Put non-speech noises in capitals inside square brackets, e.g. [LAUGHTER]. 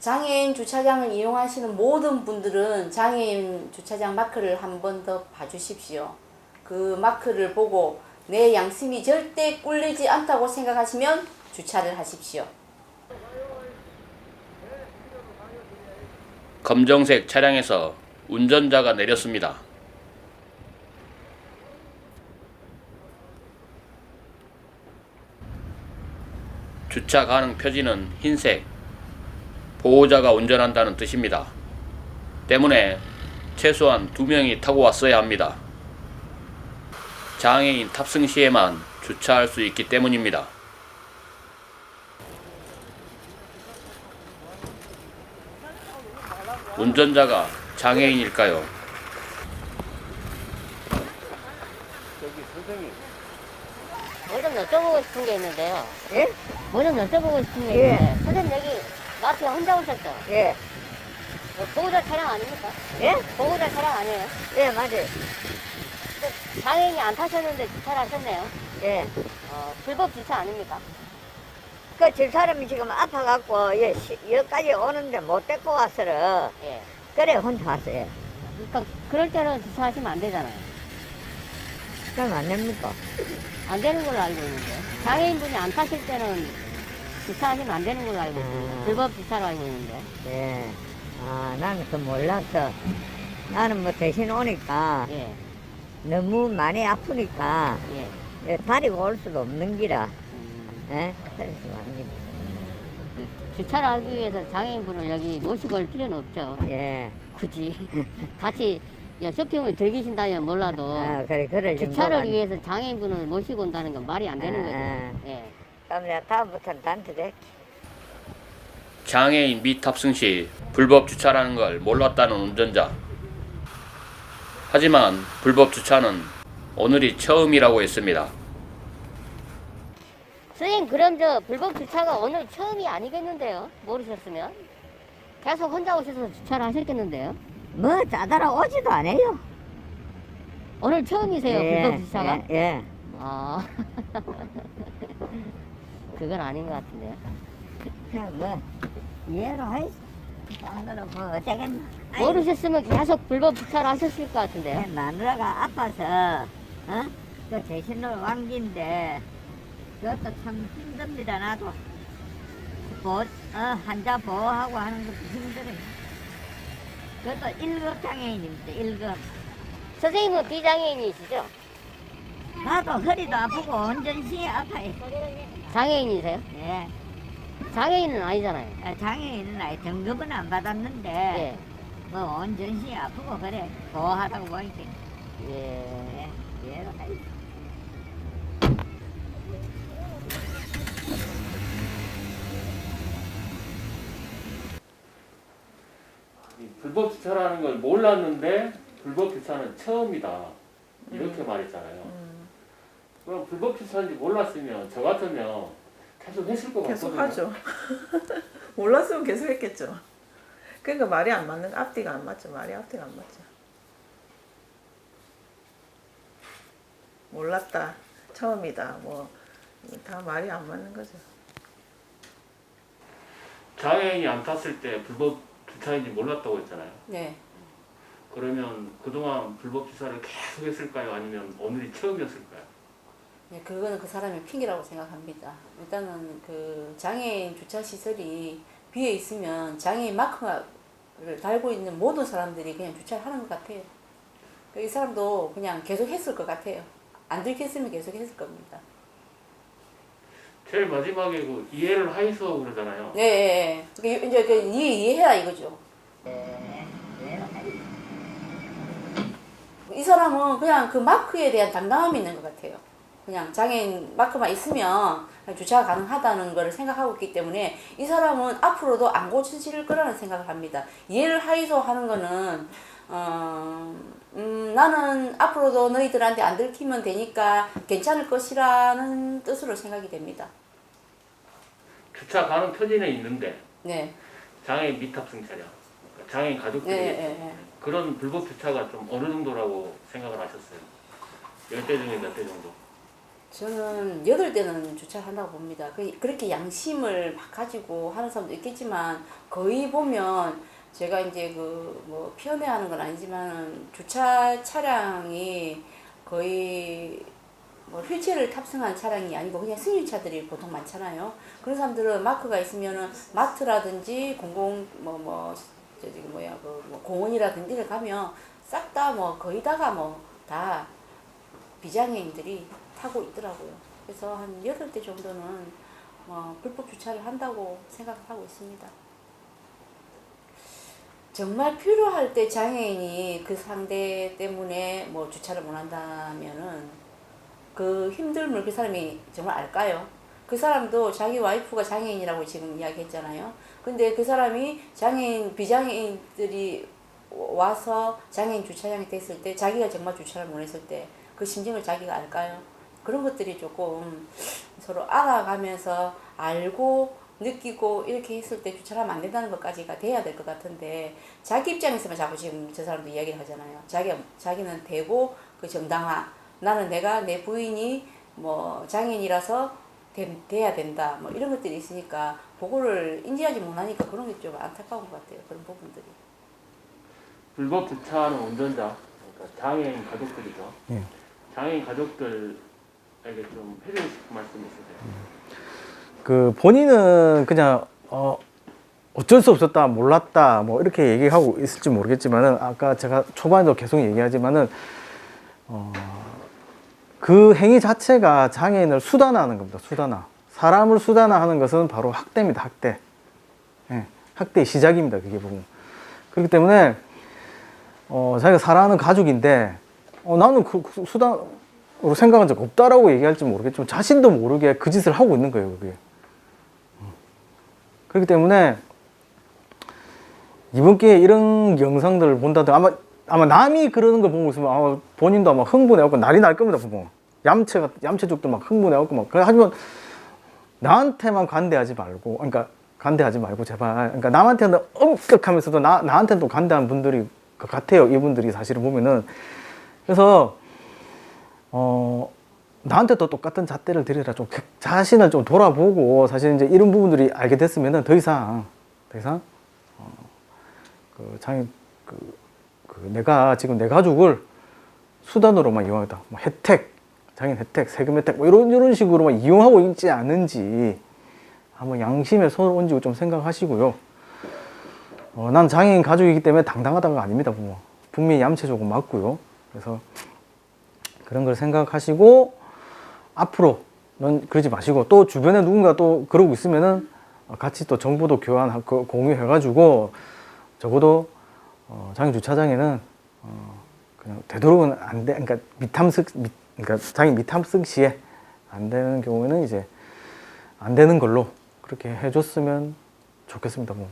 장애인 주차장을 이용하시는 모든 분들은 장애인 주차장 마크를 한 번 더 봐주십시오. 그 마크를 보고 내 양심이 절대 꿀리지 않다고 생각하시면 주차를 하십시오. 검정색 차량에서 운전자가 내렸습니다. 주차 가능 표지는 흰색, 보호자가 운전한다는 뜻입니다. 때문에 최소한 두 명이 타고 왔어야 합니다. 장애인 탑승 시에만 주차할 수 있기 때문입니다. 운전자가 장애인일까요? 뭐좀 여쭤보고 싶은 게 있는데요. 예? 뭐 좀 여쭤보고 싶은 게 예. 있는데. 선생님 여기 마트에 혼자 오셨죠? 예. 뭐 보호자 차량 아닙니까? 예? 보호자 차량 아니에요? 예, 맞아요. 근데 장애인이 안 타셨는데 주차를 하셨네요. 예. 어, 불법 주차 아닙니까? 그 집 사람이 지금 아파갖고, 예, 시- 여기까지 오는데 못 데리고 왔어요. 예. 그래, 혼자 왔어요. 그러니까 그럴 때는 주차하시면 안 되잖아요. 그럼 안 됩니까? 안 되는 걸로 알고 있는데. 장애인분이 안 타실 때는 주차하시면 안 되는 걸로 알고 있습니다. 아. 불법 주차로 알고 있는데. 예. 아, 나는 그 몰랐어. 나는 뭐 대신 오니까 예. 너무 많이 아프니까 예. 예, 다리고 올 수도 없는 기라. 음, 예? 그래서 왔습니다. 주차를 하기 위해서 장애인분을 여기 모시고 올 필요는 없죠. 예. 굳이. [LAUGHS] 같이 야, 쇼핑을 즐기신다면 몰라도. 아, 그래, 그럴 주차를 정도가 위해서 장애인분을 모시고 온다는 건 말이 안 되는 아, 거죠. 아. 예. 그럼 내가 다음부터는 단체 돼. 장애인 미탑승 시 불법 주차라는 걸 몰랐다는 운전자. 하지만 불법 주차는 오늘이 처음이라고 했습니다. 선생님, 그럼 저 불법 주차가 오늘 처음이 아니겠는데요? 모르셨으면? 계속 혼자 오셔서 주차를 하셨겠는데요? 뭐, 짜다라 오지도 않아요. 오늘 처음이세요, 예, 불법 주차가? 예, 예. 아. [LAUGHS] 그건 아닌 것 같은데요. 그냥 뭐, 이해로 해. 오늘은 뭐, 어쩌겠나. 모르셨으면 계속 불법 주차를 하셨을 것 같은데요. 내 마누라가 아파서, 어? 그 대신으로 왕기인데, 그것도 참 힘듭니다, 나도. 보호, 어, 환자 보호하고 하는 것도 힘들어요. 그것도 1급 장애인입니다, 1급. 선생님은 비장애인이시죠? 나도 허리도 아프고, 온전히 아파요. 장애인이세요? 예. 장애인은 아니잖아요. 아, 장애인은 아예 등급은 안 받았는데, 예. 뭐, 온전히 아프고, 그래. 보호하다고 보니까. 예. 예, 해. 불법 주차라는 걸 몰랐는데 불법 주차는 처음이다. 이렇게 말했잖아요. 그럼 불법 주차인지 몰랐으면 저 같으면 계속 했을 것 계속 같거든요. 하죠. [LAUGHS] 몰랐으면 계속 했겠죠. 그러니까 말이 안 맞는 앞뒤가 안 맞죠. 말이 앞뒤가 안 맞죠. 몰랐다. 처음이다. 뭐 다 말이 안 맞는 거죠. 장애인이 안 탔을 때 불법 주차인지 몰랐다고 했잖아요. 네. 그러면 그동안 불법 주차를 계속 했을까요? 아니면 오늘이 처음이었을까요? 네, 그거는 그 사람의 핑계라고 생각합니다. 일단은 그 장애인 주차 시설이 비어 있으면 장애인 마크를 달고 있는 모든 사람들이 그냥 주차를 하는 것 같아요. 그이 사람도 그냥 계속 했을 것 같아요. 안 들켰으면 계속 했을 겁니다. 제일 마지막에 그 이해를 하이소 그러잖아요. 네, 예, 예. 그 이제 그 이해 이해해라 이거죠. 이 사람은 그냥 그 마크에 대한 당당함이 있는 것 같아요. 그냥 장애인 마크만 있으면 주차가 가능하다는 걸 생각하고 있기 때문에 이 사람은 앞으로도 안 고쳐질 거라는 생각을 합니다. 이해를 하이소 하는 거는 어, 음, 나는 앞으로도 너희들한테 안 들키면 되니까 괜찮을 것이라는 뜻으로 생각이 됩니다. 주차 가능 표지는 있는데 네, 장애인 미탑승 차량, 장애인 가족들이 네, 네, 네. 그런 불법 주차가 좀 어느 정도라고 생각을 하셨어요? 열대 중에 몇 대 정도? 저는 여덟 대는 주차를 한다고 봅니다. 그- 그렇게 양심을 막 가지고 하는 사람도 있겠지만 거의 보면 제가 이제 그뭐 피연애하는 건 아니지만 주차 차량이 거의 뭐 휠체어를 탑승한 차량이 아니고 그냥 승용차들이 보통 많잖아요. 그런 사람들은 마크가 있으면은 마트라든지 공공 뭐뭐 저기 뭐야 그 뭐 공원이라든지를 가면 싹 다 뭐 거의 다가 뭐 다 비장애인들이 타고 있더라고요. 그래서 한 여덟 대 정도는 뭐 불법 주차를 한다고 생각하고 있습니다. 정말 필요할 때 장애인이 그 상대 때문에 뭐 주차를 못 한다면은 그 힘듦을 그 사람이 정말 알까요? 그 사람도 자기 와이프가 장애인이라고 지금 이야기했잖아요. 근데 그 사람이 장애인, 비장애인들이 와서 장애인 주차장에 됐을 때 자기가 정말 주차를 못 했을 때 그 심정을 자기가 알까요? 그런 것들이 조금 서로 알아가면서 알고 느끼고 이렇게 했을 때 주차를 하면 안 된다는 것까지가 돼야 될 것 같은데 자기 입장에서만 자꾸 지금 저 사람도 이야기를 하잖아요. 자기 자기는 되고 그 정당화 나는 내가 내 부인이 뭐 장애인이라서 돼, 돼야 된다 뭐 이런 것들이 있으니까 그거를 인지하지 못하니까 그런 게 좀 안타까운 것 같아요. 그런 부분들이. 불법 주차하는 운전자, 그러니까 장애인 가족들이죠. 예. 장애인 가족들 에게 좀 해주고 싶은 말씀 있으세요? 그 본인은 그냥 어 어쩔 수 없었다 몰랐다 뭐 이렇게 얘기하고 있을지 모르겠지만은 아까 제가 초반에도 계속 얘기하지만은 어 그 행위 자체가 장애인을 수단화하는 겁니다 수단화. 사람을 수단화하는 것은 바로 학대입니다 학대. 예, 학대의 시작입니다 그게 보면. 그렇기 때문에 어 자기가 사랑하는 가족인데 어 나는 그, 그 수단으 로 생각한 적 없다라고 얘기할지 모르겠지만 자신도 모르게 그 짓을 하고 있는 거예요 그게. 그렇기 때문에 이번 기회에 이런 영상들을 본다든 아마 아마 남이 그러는 거 보고 있으면 아마 본인도 아마 흥분해갖고 난리 날 겁니다 보면 얌체가 얌체족들 막 흥분해갖고 막. 하지만 나한테만 관대하지 말고 그러니까 관대하지 말고 제발 그러니까 남한테는 엄격하면서도 나 나한테는 또 관대한 분들이 것 같아요 이분들이 사실은 보면은. 그래서 어 나한테도 똑같은 잣대를 들이라 좀 객- 자신을 좀 돌아보고 사실 이제 이런 부분들이 알게 됐으면은 더 이상 더 이상 어, 그 장애 그, 그 내가 지금 내 가족을 수단으로만 이용하다 뭐 혜택 장애인 혜택 세금 혜택 뭐 이런 이런 식으로만 이용하고 있지 않은지 한번 양심에 손을 얹고 좀 생각하시고요. 어, 난 장애인 가족이기 때문에 당당하다가 아닙니다 부모 분명히 얌체 조금 맞고요. 그래서 그런 걸 생각하시고 앞으로는 그러지 마시고 또 주변에 누군가 또 그러고 있으면은 같이 또 정보도 교환하고 공유해가지고 적어도 어, 장애 주차장에는 어, 그냥 되도록은 안 돼. 그러니까 미탐석, 미, 그러니까 장애 미탐석 시에 안 되는 경우에는 이제 안 되는 걸로 그렇게 해줬으면 좋겠습니다. 뭐.